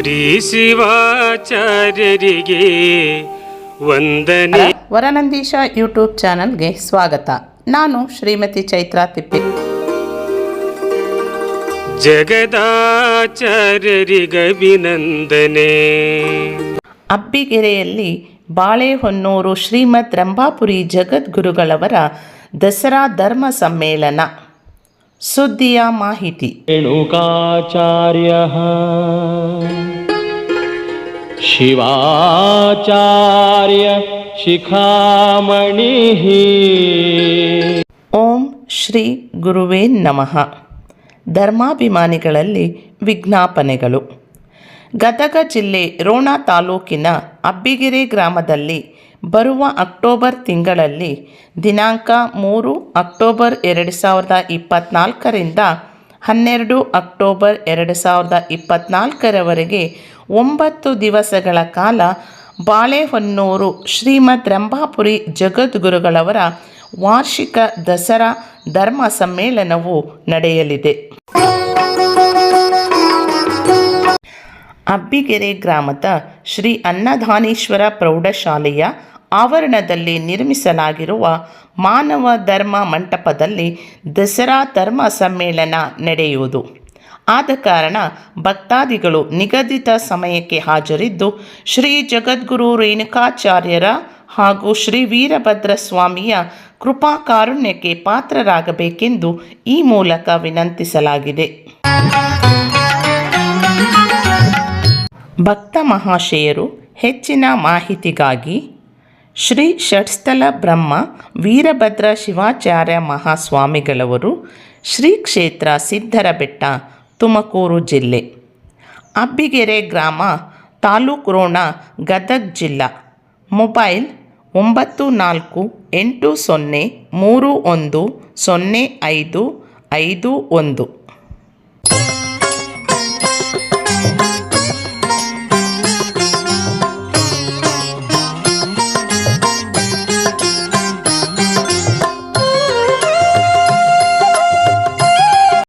ಶ್ರೀ ಶಿವಾಚಾರ್ಯರಿಗೆ ವಂದನೆ. ವರನಂದೀಶ ಯೂಟ್ಯೂಬ್ ಚಾನಲ್ಗೆ ಸ್ವಾಗತ. ನಾನು ಶ್ರೀಮತಿ ಚೈತ್ರಾ ತಿಪ್ಪಿ. ಜಗದಾಚಾರ್ಯರಿಗಭಿನಂದನೆ. ಅಬ್ಬಿಗೆರೆಯಲ್ಲಿ ಬಾಳೆಹೊನ್ನೂರು ಶ್ರೀಮದ್ ರಂಭಾಪುರಿ ಜಗದ್ಗುರುಗಳವರ ದಸರಾ ಧರ್ಮ ಸಮ್ಮೇಳನ. ಸುದ್ದಿಯ ಮಾಹಿತಿ. ರೇಣುಕಾಚಾರ್ಯ. ಶಿವಾಚಾರ್ಯ ಶಿಖಾಮಣಿ ಓಂ ಶ್ರೀ ಗುರುವೇ ನಮಃ. ಧರ್ಮಾಭಿಮಾನಿಗಳಲ್ಲಿ ವಿಜ್ಞಾಪನೆಗಳು. ಗದಗ ಜಿಲ್ಲೆ ರೋಣ ತಾಲೂಕಿನ ಅಬ್ಬಿಗೆರೆ ಗ್ರಾಮದಲ್ಲಿ ಬರುವ ಅಕ್ಟೋಬರ್ ತಿಂಗಳಲ್ಲಿ ದಿನಾಂಕ ಮೂರು ಅಕ್ಟೋಬರ್ ಎರಡು ಸಾವಿರದ ಇಪ್ಪತ್ತ್ನಾಲ್ಕರಿಂದ ಹನ್ನೆರಡು ಅಕ್ಟೋಬರ್ ಎರಡು ಸಾವಿರದ ಇಪ್ಪತ್ತ್ನಾಲ್ಕರವರೆಗೆ ಒಂಬತ್ತು ದಿವಸಗಳ ಕಾಲ ಬಾಳೆಹೊನ್ನೂರು ಶ್ರೀಮದ್ ರಂಭಾಪುರಿ ಜಗದ್ಗುರುಗಳವರ ವಾರ್ಷಿಕ ದಸರಾ ಧರ್ಮ ಸಮ್ಮೇಳನವು ನಡೆಯಲಿದೆ. ಅಬ್ಬಿಗೆರೆ ಗ್ರಾಮದ ಶ್ರೀ ಅನ್ನಧಾನೇಶ್ವರ ಪ್ರೌಢಶಾಲೆಯ ಆವರಣದಲ್ಲಿ ನಿರ್ಮಿಸಲಾಗಿರುವ ಮಾನವ ಧರ್ಮ ಮಂಟಪದಲ್ಲಿ ದಸರಾ ಧರ್ಮ ಸಮ್ಮೇಳನ ನಡೆಯುವುದು. ಆದ ಕಾರಣ ಭಕ್ತಾದಿಗಳು ನಿಗದಿತ ಸಮಯಕ್ಕೆ ಹಾಜರಿದ್ದು ಶ್ರೀ ಜಗದ್ಗುರು ರೇಣುಕಾಚಾರ್ಯರ ಹಾಗೂ ಶ್ರೀ ವೀರಭದ್ರ ಸ್ವಾಮಿಯ ಕೃಪಾ ಕಾರುಣ್ಯಕ್ಕೆ ಪಾತ್ರರಾಗಬೇಕೆಂದು ಈ ಮೂಲಕ ವಿನಂತಿಸಲಾಗಿದೆ. ಭಕ್ತ ಮಹಾಶಯರು ಹೆಚ್ಚಿನ ಮಾಹಿತಿಗಾಗಿ ಶ್ರೀ ಷಟ್ಸ್ಥಲ ಬ್ರಹ್ಮ ವೀರಭದ್ರ ಶಿವಾಚಾರ್ಯ ಮಹಾಸ್ವಾಮಿಗಳವರು ಶ್ರೀ ಕ್ಷೇತ್ರ ಸಿದ್ದರಬೆಟ್ಟ ತುಮಕೂರು ಜಿಲ್ಲೆ. ಅಬ್ಬಿಗೆರೆ ಗ್ರಾಮ, ತಾಲೂಕು ರೋಣ, ಗದಗ್ ಜಿಲ್ಲಾ. ಮೊಬೈಲ್ ಒಂಬತ್ತು ನಾಲ್ಕು ಎಂಟು ಸೊನ್ನೆ ಮೂರು ಒಂದು ಸೊನ್ನೆ ಐದು ಐದು ಒಂದು.